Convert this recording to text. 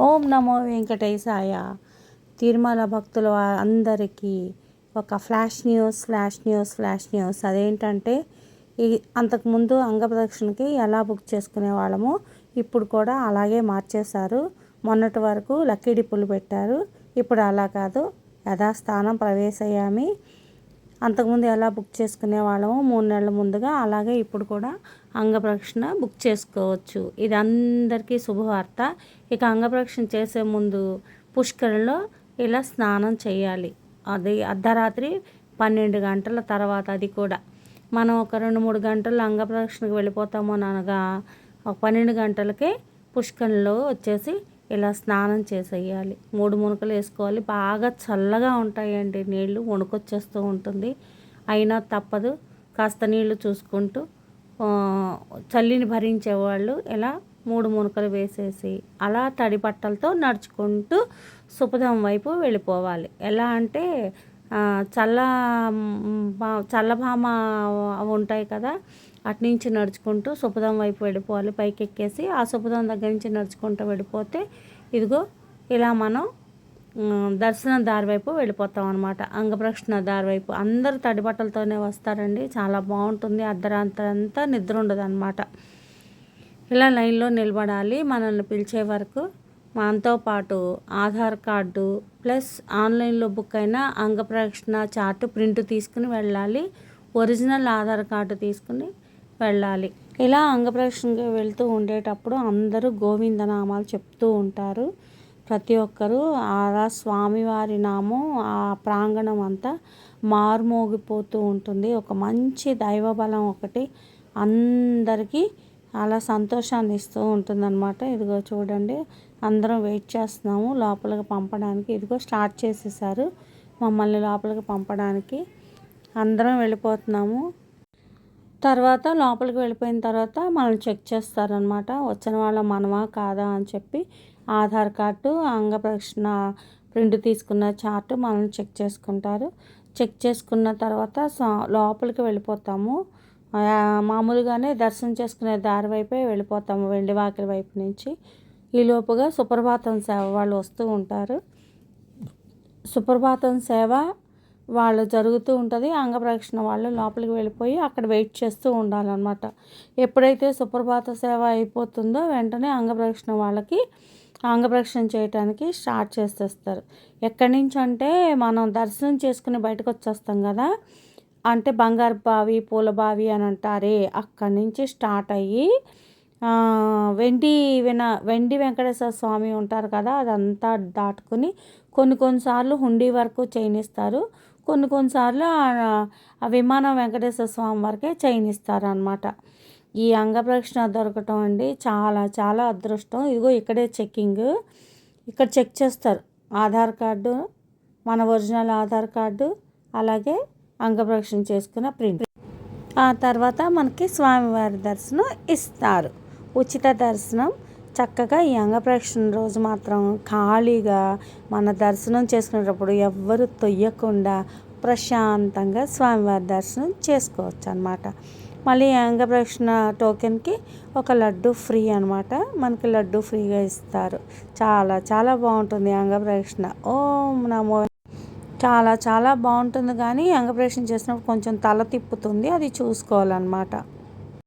ఓం నమో వెంకటేశాయ. తిరుమల భక్తులు అందరికీ ఒక flash news flash news flash news. అదేంటంటే ఈ అంతకుముందు అంగప్రదక్షిణకి ఎలా బుక్ చేసుకునే వాళ్ళము ఇప్పుడు కూడా అలాగే మార్చేశారు. మొన్నటి వరకు లక్కీ డిప్పులు పెట్టారు. ఇప్పుడు అలా కాదు. యథాస్థానం ప్రవేశయ్యామి. అంతకుముందు ఎలా బుక్ చేసుకునే వాళ్ళము మూడు నెలల ముందుగా అలాగే ఇప్పుడు కూడా అంగప్రక్షణ బుక్ చేసుకోవచ్చు. ఇది అందరికీ శుభవార్త. ఇక అంగప్రక్షణ చేసే ముందు పుష్కరంలో ఇలా స్నానం చేయాలి. అది అర్ధరాత్రి పన్నెండు గంటల తర్వాత అది కూడా. మనం ఒక రెండు మూడు గంటలు అంగప్రదక్షిణకు వెళ్ళిపోతామో అనగా ఒక పన్నెండు గంటలకే పుష్కరంలో వచ్చేసి ఇలా స్నానం చేసేయాలి. మూడు మునకలు వేసుకోవాలి. బాగా చల్లగా ఉంటాయండి నీళ్ళు వణుకొచ్చేస్తూ ఉంటుంది. అయినా తప్పదు. కాస్త నీళ్ళు చూసుకుంటూ చల్లిని భరించేవాళ్ళు ఇలా మూడు మునకలు వేసేసి అలా తడి బట్టలతో నడుచుకుంటూ సుపదం వైపు వెళ్ళిపోవాలి. ఎలా అంటే చల్ల చల్లభామ ఉంటాయి కదా అటు నుంచి నడుచుకుంటూ సుపదం వైపు వెళ్ళిపోవాలి. పైకి ఎక్కేసి ఆ సుపదం దగ్గర నుంచి నడుచుకుంటూ వెళ్ళిపోతే ఇదిగో ఇలా మనం దర్శన దారి వైపు వెళ్ళిపోతాం అనమాట అంగప్రక్షణ దారి వైపు. అందరు తడి బట్టలతోనే వస్తారండి. చాలా బాగుంటుంది. అర్ధరాంతరంతా నిద్ర ఉండదు అనమాట ఇలా లైన్లో నిలబడాలి. మనల్ని పిలిచే వరకు పాటు ఆధార్ కార్డు ప్లస్ ఆన్లైన్లో బుక్ అయిన అంగప్రక్షణ చార్ట్ ప్రింట్ తీసుకుని వెళ్ళాలి. ఒరిజినల్ ఆధార్ కార్డు తీసుకుని వెళ్ళాలి. ఇలా అంగప్రదక్షిణకి వెళ్తూ ఉండేటప్పుడు అందరూ గోవిందనామాలు చెప్తూ ఉంటారు. ప్రతి ఒక్కరూ ఆ స్వామివారి నామం ఆ ప్రాంగణం అంతా మారుమోగిపోతూ ఉంటుంది. ఒక మంచి దైవబలం ఒకటి అందరికీ అలా సంతోషాన్ని ఇస్తూ ఉంటుందన్నమాట. ఇదిగో చూడండి అందరం వెయిట్ చేస్తున్నాము. లోపలికి పంపడానికి ఇదిగో స్టార్ట్ చేసేసారు మమ్మల్ని లోపలికి పంపడానికి. అందరం వెళ్ళిపోతున్నాము. తర్వాత లోపలికి వెళ్ళిపోయిన తర్వాత మనం చెక్ చేస్తారనమాట వచ్చిన వాళ్ళ మనమా కాదా అని చెప్పి ఆధార్ కార్డు అంగప్రదక్షిణ ప్రింట్ తీసుకున్న చార్ట్ మనం చెక్ చేసుకుంటారు. చెక్ చేసుకున్న తర్వాత లోపలికి వెళ్ళిపోతాము. మామూలుగానే దర్శనం చేసుకునే దారి వైపే వెళ్ళిపోతాము వెండివాకిలి వైపు నుంచి. ఈ లోపుగా సుప్రభాతం సేవ వాళ్ళు వస్తూ ఉంటారు. సుప్రభాతం సేవ వాళ్ళు జరుగుతూ ఉంటుంది. అంగప్రదక్షిణ వాళ్ళు లోపలికి వెళ్ళిపోయి అక్కడ వెయిట్ చేస్తూ ఉండాలన్నమాట. ఎప్పుడైతే సుప్రభాత సేవ అయిపోతుందో వెంటనే అంగప్రదక్షిణ వాళ్ళకి అంగప్రదక్షిణ చేయడానికి స్టార్ట్ చేసేస్తారు. ఎక్కడి నుంచి అంటే మనం దర్శనం చేసుకుని బయటకు వచ్చేస్తాం కదా అంటే బంగారు బావి పూల బావి అని అంటారే. అక్కడి నుంచి స్టార్ట్ అయ్యి వెండి విన వెండి వెంకటేశ్వర స్వామి ఉంటారు కదా అదంతా దాటుకుని కొన్ని కొన్నిసార్లు హుండీ వరకు చేయనిస్తారు కొన్ని కొన్నిసార్లు ఆ విమానం వెంకటేశ్వర స్వామి వరకే చైనిస్తారు అనమాట ఈ అంగప్రక్షణ దొరకటం అండి చాలా చాలా అదృష్టం. ఇదిగో ఇక్కడే చెక్కింగ్. ఇక్కడ చెక్ చేస్తారు. ఆధార్ కార్డు మన ఒరిజినల్ ఆధార్ కార్డు అలాగే అంగప్రక్షణ చేసుకున్న ప్రింట్ ఆ తర్వాత మనకి స్వామివారి దర్శనం ఇస్తారు. ఉచిత దర్శనం. చక్కగా ఈ అంగప్రక్షణ రోజు మాత్రం ఖాళీగా మన దర్శనం చేసుకునేటప్పుడు ఎవ్వరు తొయ్యకుండా ప్రశాంతంగా స్వామివారి దర్శనం చేసుకోవచ్చు అనమాట మళ్ళీ అంగప్రక్షణ టోకెన్కి ఒక లడ్డు ఫ్రీ అనమాట మనకి లడ్డు ఫ్రీగా ఇస్తారు. చాలా చాలా బాగుంటుంది అంగప్రక్షణ ఓం నమో చాలా చాలా బాగుంటుంది. కానీ అంగప్రక్షణ చేసినప్పుడు కొంచెం తల తిప్పుతుంది. అది చూసుకోవాలన్నమాట.